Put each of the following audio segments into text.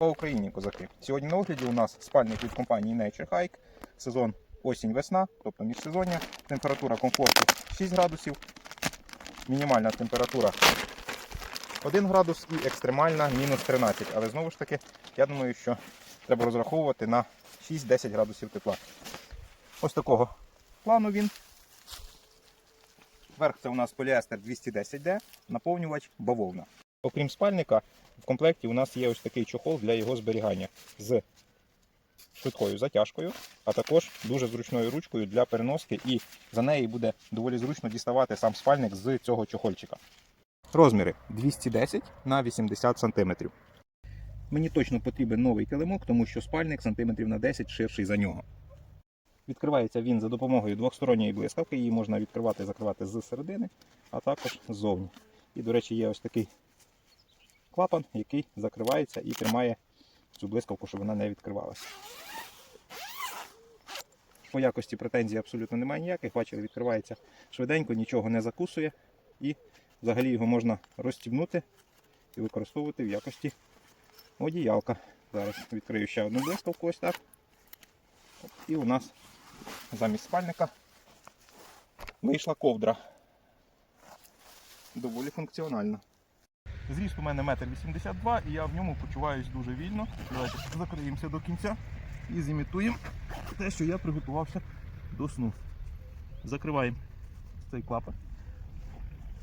По Україні, козаки. Сьогодні на огляді у нас спальник від компанії Nature Hike, сезон осінь-весна, тобто міжсезоння. Температура комфорту 6 градусів, мінімальна температура 1 градус і екстремальна мінус 13. Але знову ж таки, я думаю, що треба розраховувати на 6-10 градусів тепла. Ось такого плану він. Верх це у нас поліестер 210D, наповнювач бавовна. Окрім спальника, в комплекті у нас є ось такий чохол для його зберігання з швидкою затяжкою, а також дуже зручною ручкою для переноски, і за неї буде доволі зручно діставати сам спальник з цього чохольчика. Розміри 210 на 80 см. Мені точно потрібен новий килимок, тому що спальник сантиметрів на 10 ширший за нього. Відкривається він за допомогою двохсторонньої блискавки. Її можна відкривати і закривати з середини, а також ззовні. І, до речі, є ось такий клапан, який закривається і тримає цю блискавку, щоб вона не відкривалася. По якості претензій абсолютно немає ніяких. Бачили, відкривається швиденько, нічого не закусує. І взагалі його можна розстібнути і використовувати в якості одіялка. Зараз відкрию ще одну блискавку ось так. І у нас замість спальника вийшла ковдра. Доволі функціональна. Зріст у мене 1,82 м і я в ньому почуваюсь дуже вільно. Давайте закриємося до кінця і зімітуємо те, що я приготувався до сну. Закриваємо цей клапан.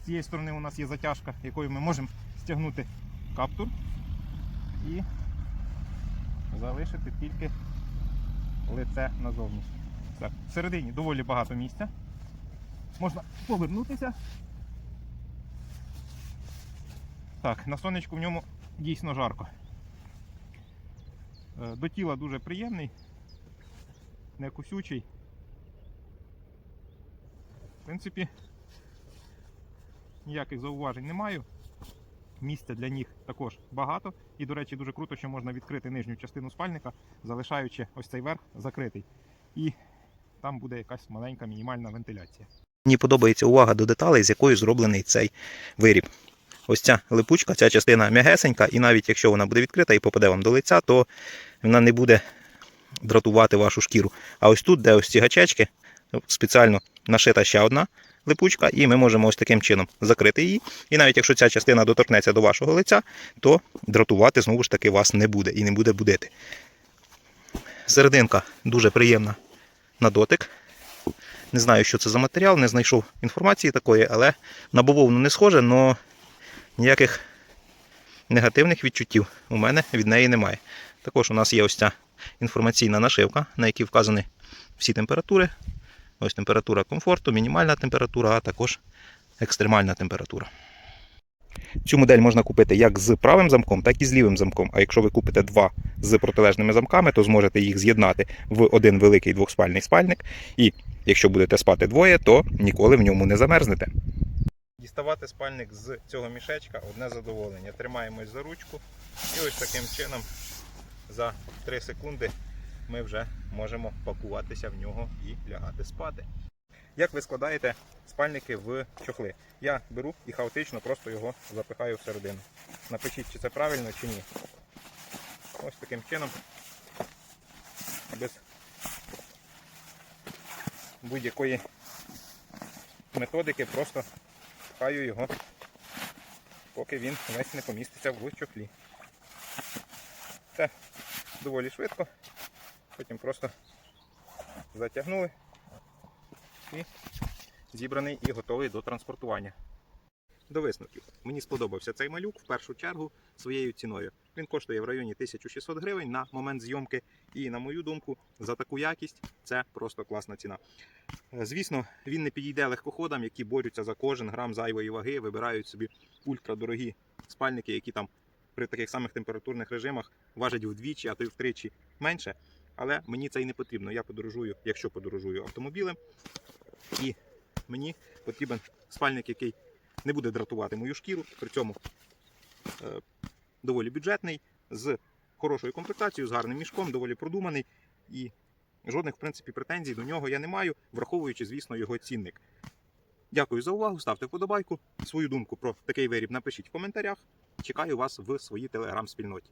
З цієї сторони у нас є затяжка, якою ми можемо стягнути каптур і залишити тільки лице назовні. Так, всередині доволі багато місця. Можна повернутися. Так, на сонечку в ньому дійсно жарко. Е, До тіла дуже приємний, не кусючий. В принципі, ніяких зауважень не маю. Місця для них також багато. І, до речі, дуже круто, що можна відкрити нижню частину спальника, залишаючи ось цей верх закритий. І там буде якась маленька мінімальна вентиляція. Мені подобається увага до деталей, з якою зроблений цей виріб. Ось ця липучка, ця частина м'ягесенька, і навіть якщо вона буде відкрита і попаде вам до лиця, то вона не буде дратувати вашу шкіру. А ось тут, де ось ці гачечки, спеціально нашита ще одна липучка, і ми можемо ось таким чином закрити її. І навіть якщо ця частина доторкнеться до вашого лиця, то дратувати знову ж таки вас не буде і не буде будити. Серединка дуже приємна на дотик. Не знаю, що це за матеріал, не знайшов інформації такої, але на бавовну не схоже, але ніяких негативних відчуттів у мене від неї немає. Також у нас є ось ця інформаційна нашивка, на якій вказані всі температури. Ось температура комфорту, мінімальна температура, а також екстремальна температура. Цю модель можна купити як з правим замком, так і з лівим замком. А якщо ви купите два з протилежними замками, то зможете їх з'єднати в один великий двохспальний спальник. І якщо будете спати двоє, то ніколи в ньому не замерзнете. Діставати спальник з цього мішечка одне задоволення. Тримаємось за ручку і ось таким чином за 3 секунди ми вже можемо пакуватися в нього і лягати спати. Як ви складаєте спальники в чохли? Я беру і хаотично просто його запихаю всередину. Напишіть, чи це правильно, чи ні. Ось таким чином, без будь-якої методики, просто пхаю його, поки він весь не поміститься в чохлі. Це доволі швидко. Потім просто затягнули і зібраний і готовий до транспортування. До висновків. Мені сподобався цей малюк в першу чергу своєю ціною. Він коштує в районі 1600 гривень на момент зйомки. І, на мою думку, за таку якість це просто класна ціна. Е, Звісно, він не підійде легкоходам, які борються за кожен грам зайвої ваги, вибирають собі ультрадорогі спальники, які там при таких самих температурних режимах важать вдвічі, а то й втричі менше. Але мені це і не потрібно. Я подорожую, якщо подорожую автомобілем, і мені потрібен спальник, який не буде дратувати мою шкіру, при цьому е, доволі бюджетний, з хорошою комплектацією, з гарним мішком, доволі продуманий. І жодних, в принципі, претензій до нього я не маю, враховуючи, звісно, його цінник. Дякую за увагу, ставте вподобайку. Свою думку про такий виріб напишіть в коментарях. Чекаю вас в своїй телеграм-спільноті.